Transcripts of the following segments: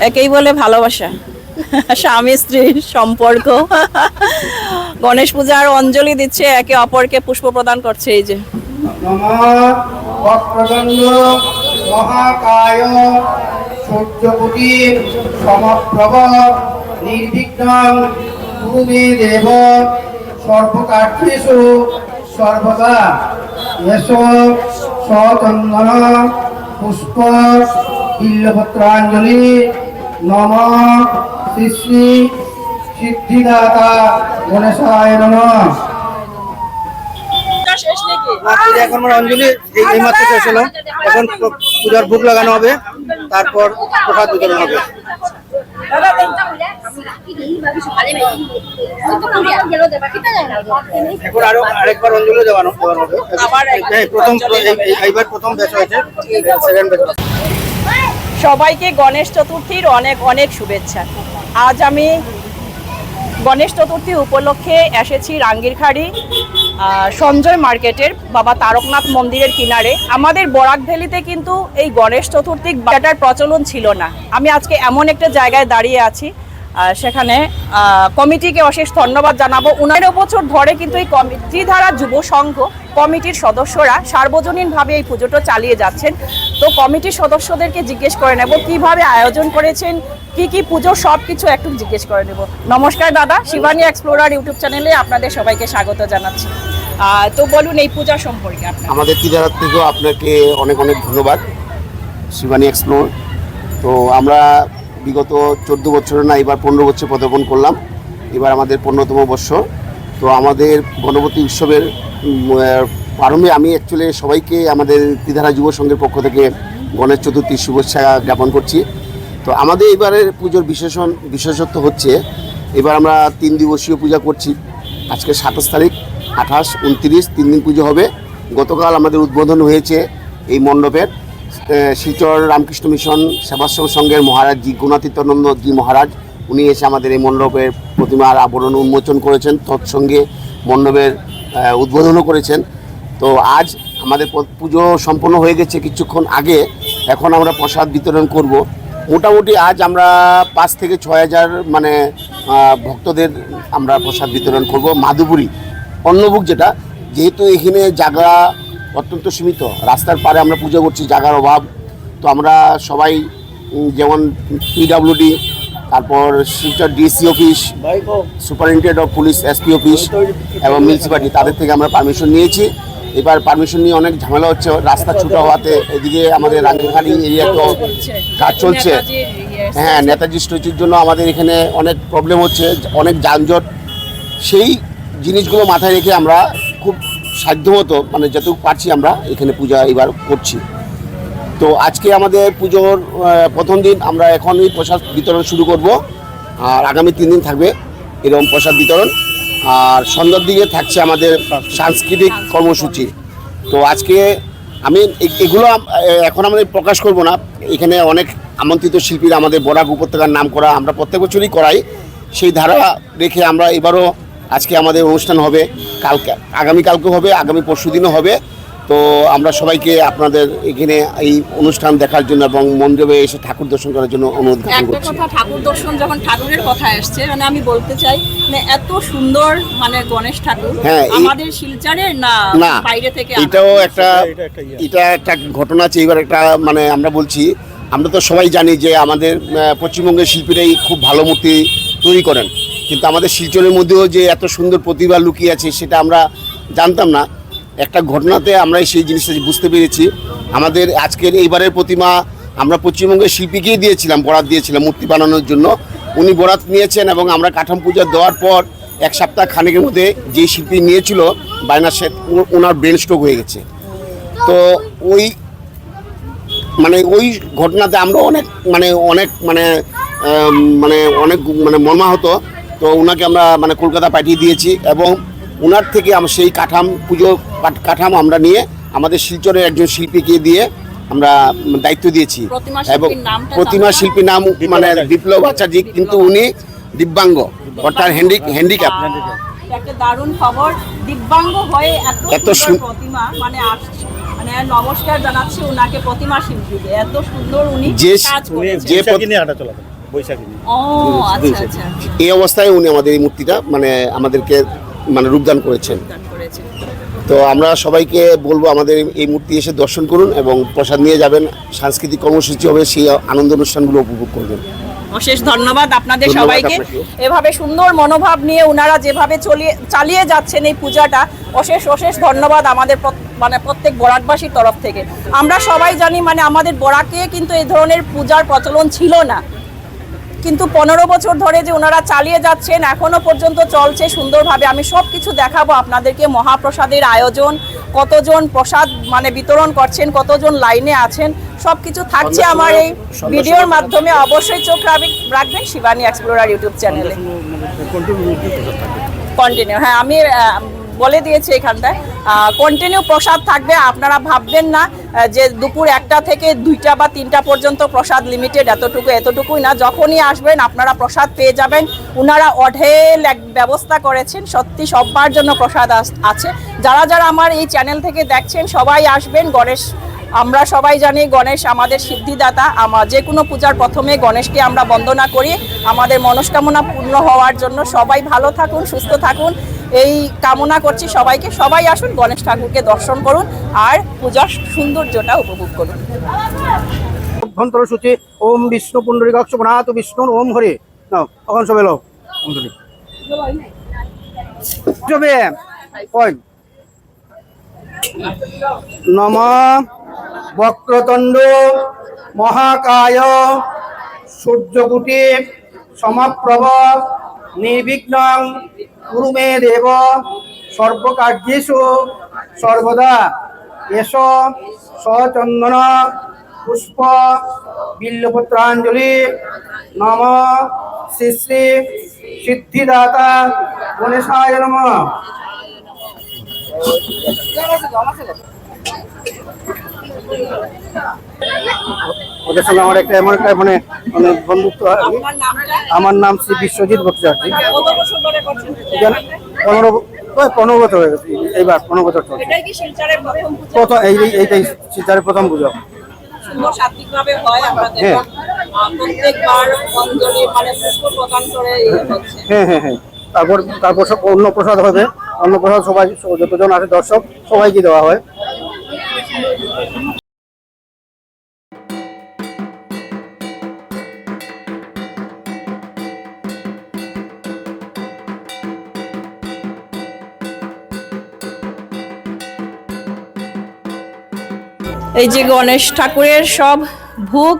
একেই বলে ভালোবাসা। স্বামী স্ত্রীর সম্পর্ক। গণেশ পূজার অঞ্জলি দিচ্ছে একে অপরকে পুষ্প প্রদান করছে, এই যে। মহাকায় দেব পুষ্প বিল্লপত্রাঞ্জলি নম শ্রী শ্রী সিদ্ধিদাতা গণেশায় নমঃ। এখন আমার অঞ্জলি এই মাত্র শেষ হলো। এখন পূজার ভোগ লাগানো হবে তারপর প্রসাদ বিতরণ হবে। এখন আরও আরেকবার অঞ্জলি দেওয়ানো হবে। প্রথম এই- এই- এইবার প্রথম ব্যাচ হয়েছে সেকেন্ড ব্যাচ সবাইকে গণেশ চতুর্থীর অনেক অনেক শুভেচ্ছা। আজ আমি গণেশ চতুর্থী উপলক্ষে এসেছি রাঙ্গিরখাড়ি সঞ্জয় মার্কেটের বাবা তারকনাথ মন্দিরের কিনারে। আমাদের বরাক ভ্যালিতে কিন্তু এই গণেশ চতুর্থী বাটার প্রচলন ছিল না। আমি আজকে এমন একটা জায়গায় দাঁড়িয়ে আছি সেখানে কমিটিকে অশেষ ধন্যবাদ জানাব। উনারও বছর ধরে কিন্তু এই কমিটি ধারা যুব সংঘ কমিটির সদস্যরা সার্বজনীনভাবে এই পুজোটা চালিয়ে যাচ্ছেন। তো কমিটির সদস্যদেরকে জিজ্ঞেস করে নেব, কীভাবে আয়োজন করেছেন, কি কি পুজো সব কিছু একটু জিজ্ঞেস করে নেব। নমস্কার দাদা, শিবানী এক্সপ্লোরার ইউটিউব চ্যানেলে আপনাদের সবাইকে স্বাগত জানাচ্ছি। তো বলুন এই পূজা সম্পর্কে আমাদের তিদারাত থেকেও আপনাকে অনেক অনেক ধন্যবাদ, শিবানী এক্সপ্লোর। তো আমরা বিগত চোদ্দ বছর না, এবার পনেরো বছর পদার্পণ করলাম। এবার আমাদের পনেরোতম বৎসর তো আমাদের গণপতি উৎসবের প্রারম্ভে আমি অ্যাকচুয়ালি সবাইকে আমাদের তিধারা যুব সংঘের পক্ষ থেকে গণেশ চতুর্থীর শুভেচ্ছা জ্ঞাপন করছি। তো আমাদের এবারের পুজোর বিশেষণ, বিশেষত্ব হচ্ছে, এবার আমরা তিন দিবসীয় পূজা করছি। আজকে সাতাশ তারিখ, আঠাশ, উনত্রিশ, তিন দিন পুজো হবে। গতকাল আমাদের উদ্বোধন হয়েছে এই মণ্ডপের। শিলচর রামকৃষ্ণ মিশন সেবাশ্রম সংঘের মহারাজ জি গুণাতীতানন্দ জি মহারাজ, উনি এসে আমাদের এই মণ্ডপের প্রতিমার আবরণ উন্মোচন করেছেন, তৎসঙ্গে মণ্ডপের উদ্বোধনও করেছেন। তো আজ আমাদের পুজো সম্পন্ন হয়ে গেছে কিছুক্ষণ আগে, এখন আমরা প্রসাদ বিতরণ করব। মোটামুটি আজ আমরা পাঁচ থেকে ছয় হাজার মানে ভক্তদের আমরা প্রসাদ বিতরণ করব। মাধুপুরি, অন্নভোগ যেটা, যেহেতু এখানে জায়গা অত্যন্ত সীমিত। রাস্তার পারে আমরা পুজো করছি জায়গার অভাব। তো আমরা সবাই যেমন পিডাব্লিউডি তারপর Silchar DC office superintendent of police SP office এবং মিউনিসিপালিটি তাদের থেকে আমরা পারমিশন নিয়েছি। এবার পারমিশন নিয়ে অনেক ঝামেলা হচ্ছে, রাস্তা ছোটো হওয়াতে, এদিকে আমাদের রাঙ্গিরহাটি এরিয়া তো কাজ চলছে। হ্যাঁ নেতাজি স্ট্যাচুর জন্য আমাদের এখানে অনেক প্রবলেম হচ্ছে, অনেক যানজট। সেই জিনিসগুলো মাথায় রেখে আমরা খুব সাধ্যমতো মানে যতটুকু পারছি আমরা এখানে পূজা এবার করছি। তো আজকে আমাদের পুজোর প্রথম দিন আমরা এখনই প্রসাদ বিতরণ শুরু করব। আর আগামী তিন দিন থাকবে এরকম প্রসাদ বিতরণ। আর সন্ধ্যার দিকে থাকছে আমাদের সাংস্কৃতিক কর্মসূচি। তো আজকে আমি এগুলো এখন আমাদের প্রকাশ করব না। এখানে অনেক আমন্ত্রিত শিল্পীরা আমাদের বরাক উপত্যকার নাম করা আমরা প্রত্যেক বছরই করাই। সেই ধারা রেখে আমরা এবারও আজকে আমাদের অনুষ্ঠান হবে কালকে আগামীকালকেও হবে আগামী পরশু দিনও হবে। তো আমরা সবাইকে আপনাদের এখানে এই অনুষ্ঠান দেখার জন্য এবং মন্দিরে এসে ঠাকুর দর্শন করার জন্য অনুরোধ জ্ঞাপন একটা করছি। কথা ঠাকুর দর্শন যখন ঠাকুরের কথা আসছে মানে আমি বলতে চাই মানে এত সুন্দর মানে গণেশ ঠাকুর হ্যাঁ, আমাদের শিলচরের না বাইরে থেকে এটাও একটা এটা একটা। এটা একটা ঘটনা আছে এবার একটা মানে আমরা বলছি আমরা তো সবাই জানি যে আমাদের পশ্চিমবঙ্গের শিল্পীরাই খুব ভালো মূর্তি তৈরি করেন। কিন্তু আমাদের শিলচরের মধ্যেও যে এত সুন্দর প্রতিভা লুকিয়ে আছে সেটা আমরা জানতাম না। একটা ঘটনাতে আমরা সেই জিনিসটা বুঝতে পেরেছি। আমাদের আজকের এইবারের প্রতিমা আমরা পশ্চিমবঙ্গের শিল্পীকেই দিয়েছিলাম, বরাত দিয়েছিলাম মূর্তি বানানোর জন্য। উনি বরাত নিয়েছেন এবং আমরা কাঠাম পূজা দেওয়ার পর এক সপ্তাহ খানেকের মধ্যে যে শিল্পী নিয়েছিল, বায়না শেখ ওনার ব্রেন স্ট্রোক হয়ে গেছে। তো ওই মানে ওই ঘটনাতে আমরা অনেক মানে অনেক মানে মানে অনেক মানে মর্মাহত। তো ওনাকে আমরা মানে কলকাতা পাঠিয়ে দিয়েছি এবং ওনার থেকে আমরা সেই কাঠাম পুজো কাঠ- কাঠাম আমরা নিয়ে আমাদের শিলচরের একজন শিল্পীকে দিয়ে আমরা দায়িত্ব দিয়েছি। এবং প্রতিমা? শিল্পীর নাম মানে বিপ্লব আচার্য কিন্তু উনি দিব্যাঙ্গ অর্থাৎ হ্যান্ডি হ্যান্ডিক্যাপ। একটা দারুণ খবর দিব্যাঙ্গ হয়ে এত এত সুন্দর প্রতিমা মানে মানে নমস্কার জানাচ্ছি উনাকে প্রতিমা শিল্পীকে। এত সুন্দর উনি যে- আচ্ছা আচ্ছা। এই অবস্থায় উনি আমাদের এই মূর্তিটা মানে আমাদেরকে মানে রূপদান করেছেন। তো আমরা সবাইকে বলব আমাদের এই মূর্তি এসে দর্শন করুন এবং প্রসাদ নিয়ে যাবেন। সাংস্কৃতিক কর্মসূচি হবে সেই আনন্দ অনুষ্ঠানগুলো উপভোগ করবেন। অশেষ ধন্যবাদ আপনাদের সবাইকে। এভাবে সুন্দর মনোভাব নিয়ে ওনারা যেভাবে চলিয়ে চালিয়ে যাচ্ছেন এই পূজাটা অশেষ অশেষ ধন্যবাদ আমাদের মানে প্রত্যেক বরাকবাসীর তরফ থেকে। আমরা সবাই জানি মানে আমাদের বরাকে কিন্তু এই ধরনের পূজার প্রচলন ছিল না। কিন্তু পনেরো বছর ধরে যে ওনারা চালিয়ে যাচ্ছেন এখনও পর্যন্ত চলছে সুন্দরভাবে। আমি সব কিছু দেখাবো আপনাদেরকে মহাপ্রসাদের আয়োজন কতজন প্রসাদ মানে বিতরণ করছেন কতজন লাইনে আছেন সব কিছু থাকছে আমার এই ভিডিওর মাধ্যমে। অবশ্যই চোখ রাখবেন- রাখবেন শিবানী এক্সপ্লোরার ইউটিউব চ্যানেলে। কন্টিনিউ হ্যাঁ আমি বলে দিয়েছি এখানটায়। কন্টিনিউ প্রসাদ থাকবে, আপনারা ভাববেন না যে দুপুর একটা থেকে দুইটা বা তিনটা পর্যন্ত প্রসাদ লিমিটেড এতটুকু, এতটুকুই না। যখনই আসবেন, আপনারা প্রসাদ পেয়ে যাবেন। ওনারা অঢেল এক ব্যবস্থা করেছেন, সত্যি সবার জন্য প্রসাদ আছে। যারা যারা আমার এই চ্যানেল থেকে দেখছেন, সবাই আসবেন। গণেশ, আমরা সবাই জানি গণেশ আমাদের সিদ্ধিদাতা। আমার যে কোনো পূজার প্রথমে গণেশকে আমরা বন্দনা করি। আমাদের মনস্কামনা পূর্ণ হওয়ার জন্য সবাই ভালো থাকুন, সুস্থ থাকুন। এই কামনা করছি সবাইকে। সবাই আসুন, গণেশ ঠাকুরকে দর্শন করুন আর পূজার সৌন্দর্যটা উপভোগ করুন। অভ্যন্তর সূচি ওম বিষ্ণু পুণ্ডরিকাক্ষ, প্রণাত বিষ্ণু, ওম হরে। নাও, তখন সবে লো অঞ্জলি সবে কই নম বক্রতণ্ড মহাকায়, সূর্যকুটি সমপ্রভ, নির্বিঘ্ন কুরু মে দেব সর্বকার্যেষু সর্বদা। এস সচন্দন, পুষ্প, বিল্লপত্রাঞ্জলি, নম শ্রী শ্রী সিদ্ধিদাতা গণেশায় নম। ওদের সঙ্গে আমার একটা এমন একটা মানে মানে বন্ধুত্ব হয় আমার নাম শ্রী বিশ্বজিৎ ভট্টাচার্য। পনেরো পনেরো বছর হয়ে গেছে। এইবার পনেরো বছর চলছে। প্রথম এই এই- এইটাই শিলচরের প্রথম পুজো। হয় হ্যাঁ। মানে হ্যাঁ হ্যাঁ হ্যাঁ। তারপর তারপর সব অন্ন প্রসাদ হবে। অন্ন প্রসাদ সবাই যতজন আছে দর্শক সবাইকে দেওয়া হয়। এই যে গণেশ ঠাকুরের সব ভোগ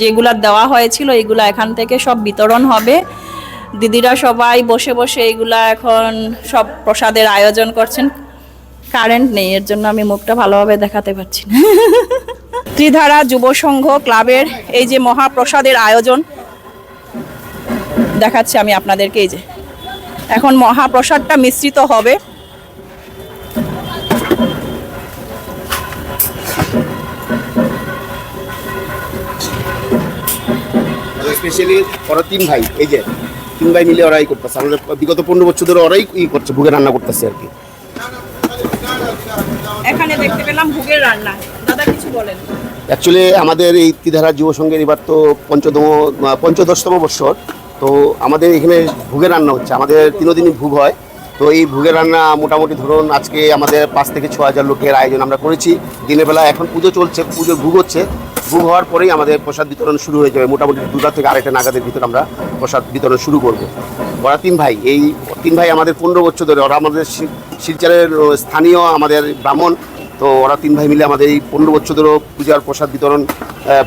যেগুলা দেওয়া হয়েছিল, এগুলা এখান থেকে সব বিতরণ হবে। দিদিরা সবাই বসে বসে এগুলা এখন সব প্রসাদের আয়োজন করছেন। কারেন্ট নেই, এর জন্য আমি মুখটা ভালোভাবে দেখাতে পারছি না। ত্রিধারা যুব সংঘ ক্লাবের এই যে মহাপ্রসাদের আয়োজন, দেখাচ্ছি আমি আপনাদেরকে এই যে। এখন মহাপ্রসাদটা মিশ্রিত হবে। স্পেশালি ওরা তিন ভাই এই যে তিন ভাই মিলে ওরাই করতেছে। আমাদের বিগত পনেরো বছর ধরে ওরাই ই করছে ভুগে রান্না করতেছে আর কি। এখানে দেখতে পেলাম ভুগের রান্না। দাদা কিছু বলেন। অ্যাকচুয়ালি আমাদের এই তিধারা যুব সংঘের এবার তো পঞ্চদম পঞ্চদশতম বৎসর তো আমাদের এখানে ভুগের রান্না হচ্ছে। আমাদের তিনদিনই ভুগ হয়। তো এই ভুগের রান্না মোটামুটি ধরুন আজকে আমাদের পাঁচ থেকে ছ হাজার লোকের আয়োজন আমরা করেছি। দিনের বেলা এখন পুজো চলছে, পুজোর ভুগ হচ্ছে। ভুগ হওয়ার পরেই আমাদের প্রসাদ বিতরণ শুরু হয়ে যাবে। মোটামুটি দুটা থেকে আড়াইটা নাগাদের ভিতরে আমরা প্রসাদ বিতরণ শুরু করব। ওরা তিন ভাই, এই তিন ভাই আমাদের পনেরো বছর ধরে, ওরা আমাদের শিলচরের স্থানীয় আমাদের ব্রাহ্মণ। তো ওরা তিন ভাই মিলে আমাদের এই পনেরো বছর ধরে পূজার প্রসাদ বিতরণ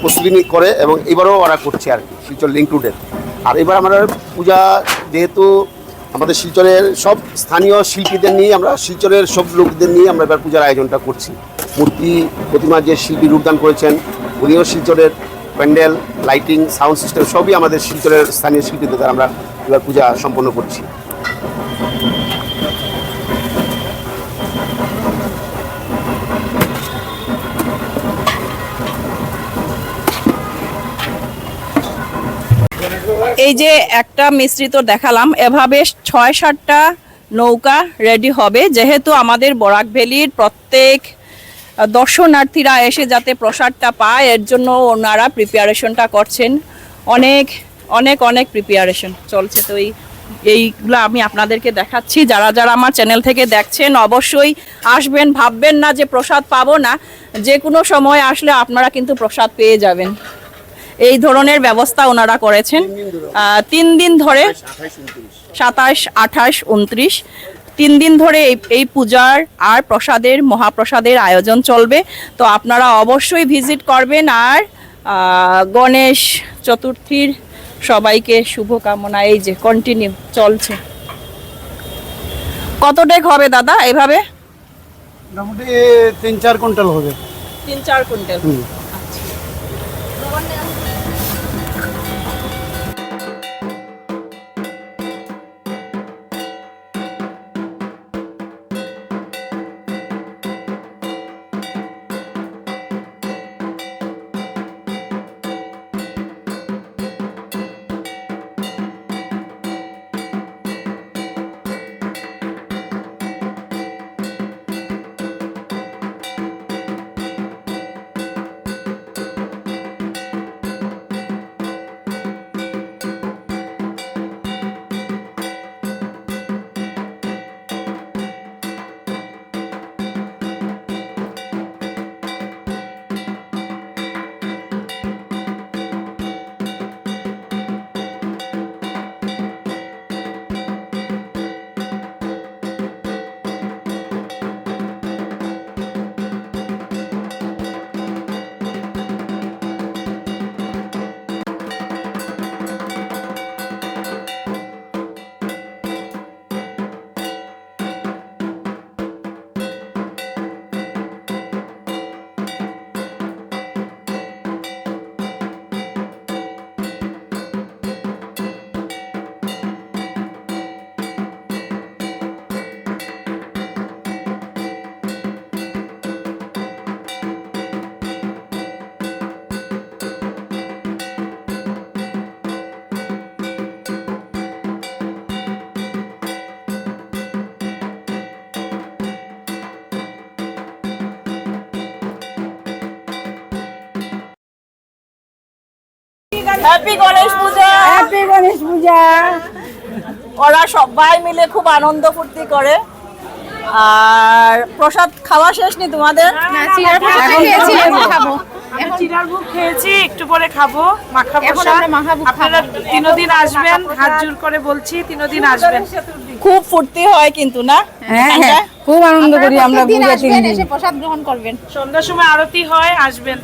প্রস্তুতি করে এবং এবারও ওরা করছে আর কি, শিলচর ইনক্লুডেড আর এবার আমরা পূজা যেহেতু আমাদের শিলচরের সব স্থানীয় শিল্পীদের নিয়ে আমরা, শিলচরের সব লোকদের নিয়ে আমরা এবার পূজার আয়োজনটা করছি। মূর্তি প্রতিমা যে শিল্পী রূপদান করেছেন, উনিও শিলচরের প্যান্ডেল, লাইটিং, সাউন্ড সিস্টেম সবই আমাদের শিলচরের স্থানীয় শিল্পীদের দ্বারা আমরা এবার পূজা সম্পন্ন করছি। এই যে একটা মিশ্রিত দেখালাম, এভাবে ছয় সাতটা নৌকা রেডি হবে। যেহেতু আমাদের বরাক ভ্যালির প্রত্যেক দর্শনার্থীরা এসে যাতে প্রসাদটা পায়, এর জন্য ওনারা প্রিপারেশনটা করছেন। অনেক অনেক অনেক প্রিপারেশন চলছে। তো এই, এইগুলো আমি আপনাদেরকে দেখাচ্ছি। যারা যারা আমার চ্যানেল থেকে দেখছেন, অবশ্যই আসবেন, ভাববেন না যে প্রসাদ পাবো না। যে কোনো সময় আসলে আপনারা কিন্তু প্রসাদ পেয়ে যাবেন। এই ধরনের ব্যবস্থা ওনারা করেছেন। তিন দিন ধরে সাতাশ আঠাশ উনত্রিশ তিন দিন ধরে এই এই পূজার আর প্রসাদের মহাপ্রসাদের আয়োজন চলবে। তো আপনারা অবশ্যই ভিজিট করবেন আর গণেশ চতুর্থীর সবাইকে শুভকামনা এই যে কন্টিনিউ চলছে। কত ডেক হবে দাদা এভাবে? মোটামুটি তিন চার কুইন্টাল হবে। তিন চার quintal. Happy Ganesh Puja happy Ganesh Puja ওরা সবাই মিলে খুব আনন্দ ফুর্তি করে। আর প্রসাদ খাওয়া শেষ নি তোমাদের? চিরার ভোগ খেয়েছি একটু পরে খাব মাখা প্রসাদ আপনারা তিনদিন আসবেন হাত জোর করে বলছি তিনদিন আসবেন। খুব ফুর্তি হয় কিন্তু না? হ্যাঁ খুব আনন্দ করি আমরা পূজা তিন দিন প্রসাদ গ্রহণ করবেন। সন্ধ্যার সময় আরতি হয় আসবেন।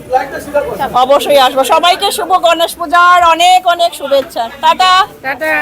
অবশ্যই আসব। সবাইকে শুভ গণেশ পূজার অনেক অনেক শুভেচ্ছা। টাটা। টাটা।